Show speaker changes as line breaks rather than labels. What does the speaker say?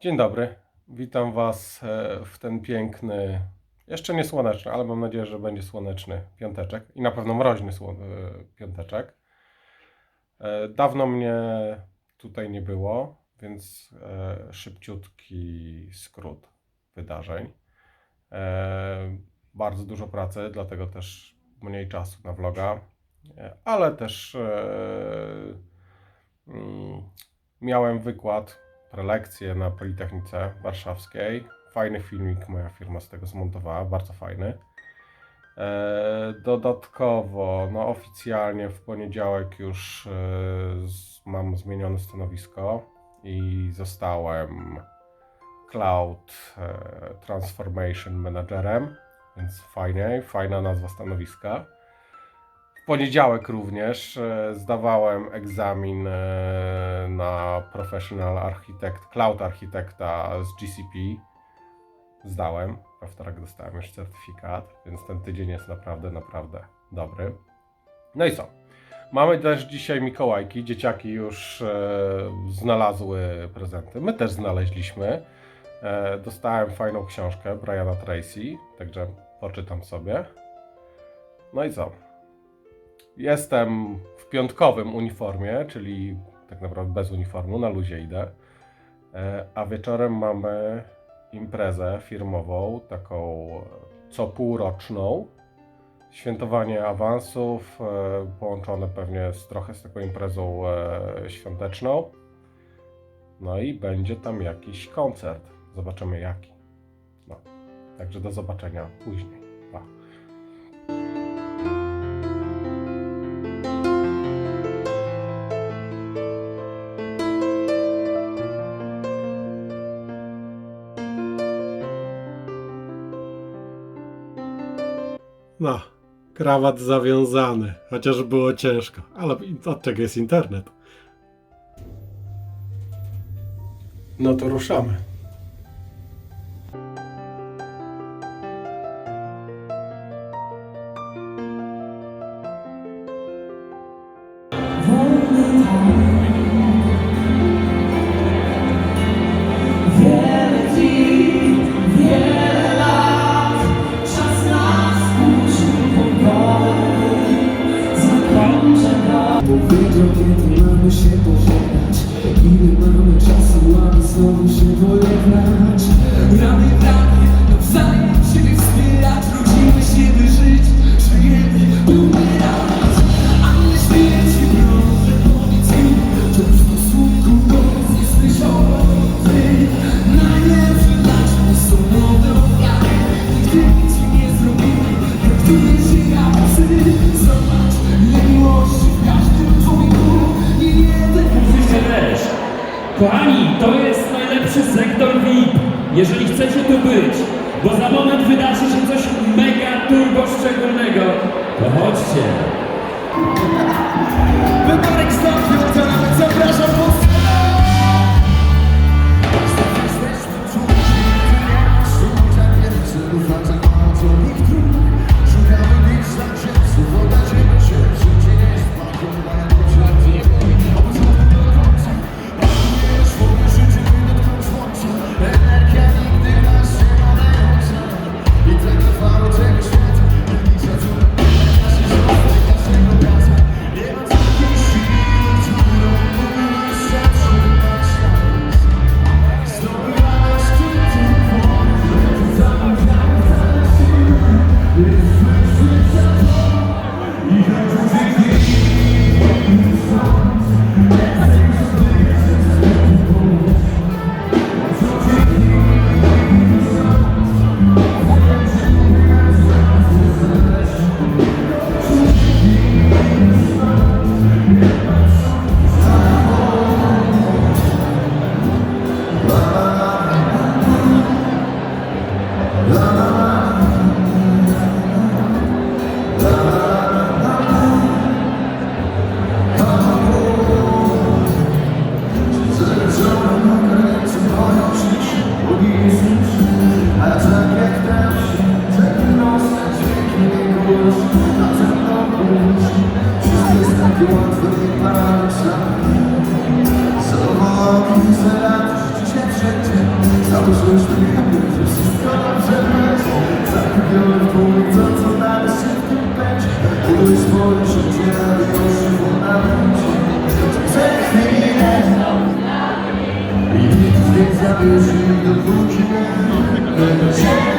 Dzień dobry. Witam Was e, w ten piękny, jeszcze nie słoneczny, ale mam nadzieję, że będzie słoneczny piąteczek i na pewno mroźny e, piąteczek. E, Dawno mnie tutaj nie było, więc szybciutki skrót wydarzeń. Bardzo dużo pracy, dlatego też mniej czasu na vloga, ale też mm, miałem wykład prelekcję na Politechnice Warszawskiej. Fajny filmik moja firma z tego zmontowała, bardzo fajny. E, Dodatkowo, no oficjalnie w poniedziałek już e, mam zmienione stanowisko i zostałem Cloud e, Transformation Managerem, więc fajnie, fajna nazwa stanowiska. Poniedziałek również e, zdawałem egzamin e, na Professional Architect, Cloud Architekta z GCP. Zdałem, we wtorek dostałem już certyfikat, więc ten tydzień jest naprawdę, naprawdę dobry. No i co? Mamy też dzisiaj Mikołajki. Dzieciaki już e, znalazły prezenty. My też znaleźliśmy. Dostałem fajną książkę Briana Tracy, także poczytam sobie. No i co? Jestem w piątkowym uniformie, czyli tak naprawdę bez uniformu, na luzie idę. E, A wieczorem mamy imprezę firmową, taką co półroczną. Świętowanie awansów, e, połączone pewnie z, trochę z taką imprezą e, świąteczną. No i będzie tam jakiś koncert. Zobaczymy jaki. No. Także do zobaczenia później. Pa.
No, krawat zawiązany, chociaż było ciężko. Ale od czego jest internet? No to ruszamy.
Kochani, to jest najlepszy sektor VIP, jeżeli chcecie tu być, bo za moment wydarzy się coś mega turbo szczególnego. To chodźcie.
Uśmiechamy, że wszystko dobrze będzie